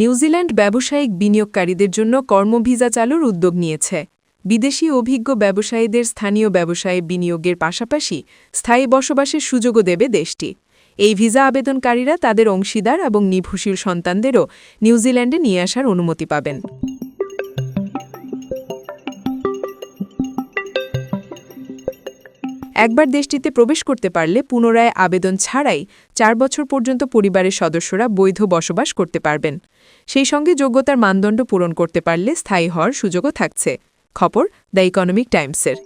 New Zealand ব্যবসায়িক বিনিয়োগকারীদের জন্য কর্মভিসা চালুর উদ্যোগ নিয়েছে। বিদেশি অভিজ্ঞ ব্যবসায়ীদের স্থানীয় ব্যবসায়ে বিনিয়োগের পাশাপাশি স্থায়ী বসবাসের সুযোগও দেবে দেশটি। এই ভিসা আবেদনকারীরা তাদের অংশীদার এবং নিভুশীল সন্তানদেরও নিউজিল্যান্ডে নিয়ে আসার অনুমতি পাবেন। একবার দেশটিতে প্রবেশ করতে পারলে পুনরায় আবেদন ছাড়াই চার বছর পর্যন্ত পরিবারের সদস্যরা বৈধ বসবাস করতে পারবেন। সেই সঙ্গে যোগ্যতার মানদণ্ড পূরণ করতে পারলে স্থায়ী হওয়ার সুযোগও থাকছে। খবর দ্য ইকোনমিক টাইমসের।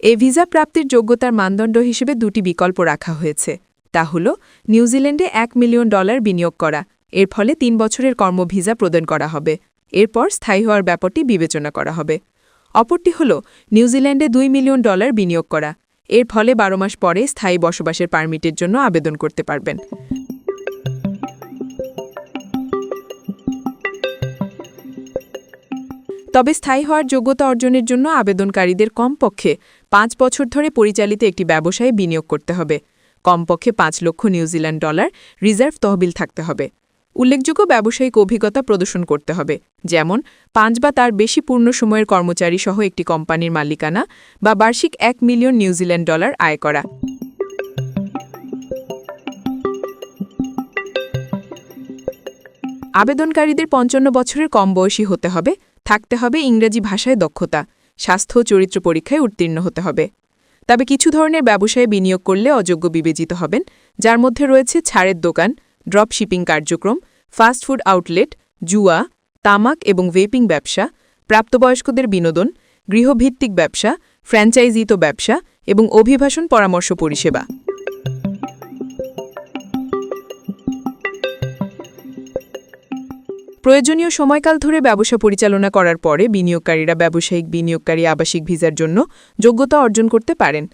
এ ভিসা প্রাপ্তির যোগ্যতার মানদণ্ড হিসেবে দুটি বিকল্প রাখা হয়েছে। তা হল, নিউজিল্যান্ডে এক মিলিয়ন ডলার বিনিয়োগ করা। এর ফলে তিন বছরের কর্মভিসা প্রদান করা হবে। এরপর স্থায়ী হওয়ার ব্যাপারটি বিবেচনা করা হবে। অপরটি হল নিউজিল্যান্ডে দুই মিলিয়ন ডলার বিনিয়োগ করা। এর ফলে বারো মাস পরে স্থায়ী বসবাসের পারমিটের জন্য আবেদন করতে পারবেন। তবে স্থায়ী হওয়ার যোগ্যতা অর্জনের জন্য আবেদনকারীদের কমপক্ষে পাঁচ বছর ধরে পরিচালিত একটি ব্যবসায় বিনিয়োগ করতে হবে। কমপক্ষে পাঁচ লক্ষ নিউজিল্যান্ড ডলার রিজার্ভ তহবিল থাকতে হবে। উল্লেখযোগ্য ব্যবসায়িক অভিজ্ঞতা প্রদর্শন করতে হবে, যেমন পাঁচ বা তার বেশি পূর্ণ সময়ের কর্মচারী সহ একটি কোম্পানির মালিকানা বা বার্ষিক এক মিলিয়ন নিউজিল্যান্ড ডলার আয় করা। আবেদনকারীদের পঞ্চান্ন বছরের কম বয়সী হতে হবে, থাকতে হবে ইংরেজি ভাষায় দক্ষতা, স্বাস্থ্য চরিত্র পরীক্ষায় উত্তীর্ণ হতে হবে। তবে কিছু ধরনের ব্যবসায় বিনিয়োগ করলে অযোগ্য বিবেচিত হবেন, যার মধ্যে রয়েছে ছাড়ের দোকান ড্রপ শিপিং কার্যক্রম ফাস্টফুড আউটলেট জুয়া, তামাক এবং ভেপিং ব্যবসা, প্রাপ্তবয়স্কদের বিনোদন, গৃহভিত্তিক ব্যবসা ফ্র্যাঞ্চাইজিত ব্যবসা এবং অভিবাসন পরামর্শ পরিষেবা। প্রয়োজনীয় সময়কাল ধরে ব্যবসা পরিচালনা করার পরে বিনিয়োগকারীরা ব্যবসায়িক বিনিয়োগকারী আবাসিক ভিসার জন্য যোগ্যতা অর্জন করতে পারেন।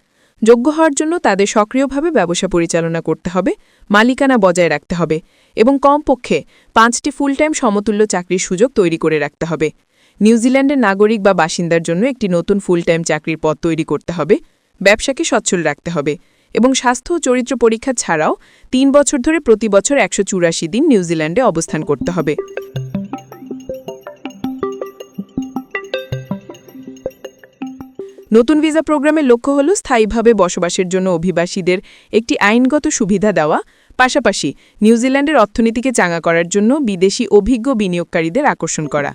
যোগ্য হওয়ার জন্য তাদের সক্রিয়ভাবে ব্যবসা পরিচালনা করতে হবে, মালিকানা বজায় রাখতে হবে এবং কমপক্ষে পাঁচটি ফুল টাইম সমতুল্য চাকরির সুযোগ তৈরি করে রাখতে হবে। নিউজিল্যান্ডের নাগরিক বা বাসিন্দার জন্য একটি নতুন ফুল টাইম চাকরির পদ তৈরি করতে হবে, ব্যবসাকে সচ্ছল রাখতে হবে এবং স্বাস্থ্য ও চরিত্র পরীক্ষা ছাড়াও তিন বছর ধরে প্রতি বছর একশো চুরাশি দিন নিউজিল্যান্ডে অবস্থান করতে হবে। নতুন ভিসা প্রোগ্রামের লক্ষ্য হল স্থায়ীভাবে বসবাসের জন্য অভিবাসীদের একটি আইনগত সুবিধা দেওয়া, পাশাপাশি নিউজিল্যান্ডের অর্থনীতিকে চাঙা করার জন্য বিদেশি অভিজ্ঞ বিনিয়োগকারীদের আকর্ষণ করা।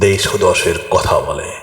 দেশ দশের কথা বলে।